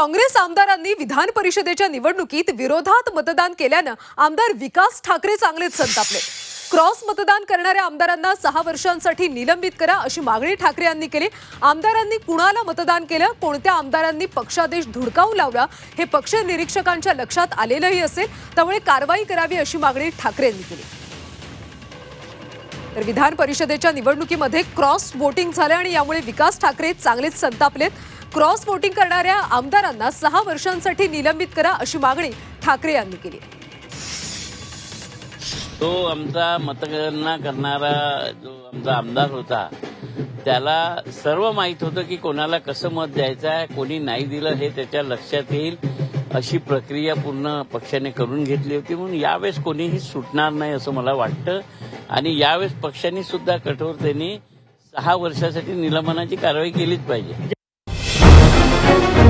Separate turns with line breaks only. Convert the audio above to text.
काँग्रेस आमदारांनी विधान परिषदेच्या निवडणुकीत विरोधात मतदान केल्यानं आमदार विकास ठाकरे चांगलेच संतापले. क्रॉस मतदान करणाऱ्या आमदारांना सहा वर्षांसाठी निलंबित करा अशी मागणी ठाकरे यांनी केली. आमदारांनी कुणाला मतदान केलं? कोणत्या आमदारांनी पक्षादेश धुडकावून लावला? हे पक्ष निरीक्षकांच्या लक्षात आलेलंही असेल. त्यामुळे कारवाई करावी अशी मागणी ठाकरे यांनी केली. तर विधान परिषदेच्या निवडणुकीमध्ये क्रॉस वोटिंग झालं आणि यामुळे विकास ठाकरे चांगलेच संतापलेत. क्रॉस वोटिंग करणाऱ्या आमदारांना सहा वर्षांसाठी निलंबित करा अशी मागणी ठाकरे यांनी केली.
तो आमचा मतगणना करणारा जो आमचा आमदार होता त्याला सर्व माहीत होतं की कोणाला कसं मत द्यायचं आहे कोणी नाही दिलं हे त्याच्या लक्षात येईल अशी प्रक्रिया पूर्ण पक्षाने करून घेतली होती. म्हणून यावेळेस कोणीही सुटणार नाही असं मला वाटतं. आणि यावेळेस पक्षाने सुद्धा कठोरतेने सहा वर्षासाठी निलंबनाची कारवाई केलीच पाहिजे. Thank you.